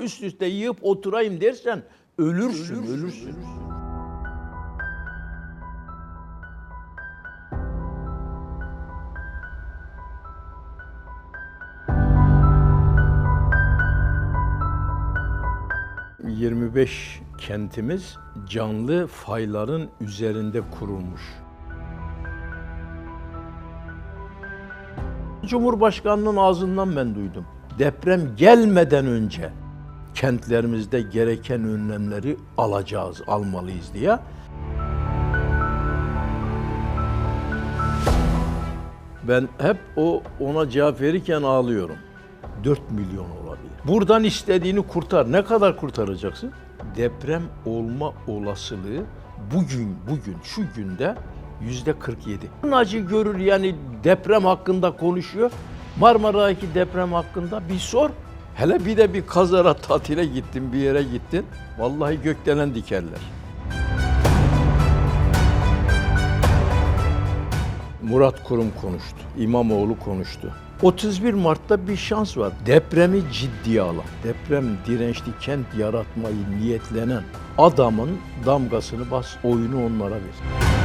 üst üste yiyip oturayım dersen ölürsün, ölürsün. ...25 kentimiz canlı fayların üzerinde kurulmuş. Cumhurbaşkanının ağzından ben duydum. Deprem gelmeden önce kentlerimizde gereken önlemleri alacağız, almalıyız diye. Ben hep o ona cevap verirken ağlıyorum. 4 milyon olabilir. Buradan istediğini kurtar. Ne kadar kurtaracaksın? Deprem olma olasılığı bugün, bugün, şu günde yüzde 47. Acı görür yani deprem hakkında konuşuyor. Marmara'daki deprem hakkında bir sor. Hele bir de bir kazara tatile gittin, bir yere gittin. Vallahi gökdelen dikerler. Murat Kurum konuştu. İmamoğlu konuştu. 31 Mart'ta bir şans var. Depremi ciddiye alan, deprem dirençli kent yaratmayı niyetlenen adamın damgasını bas, oyunu onlara ver.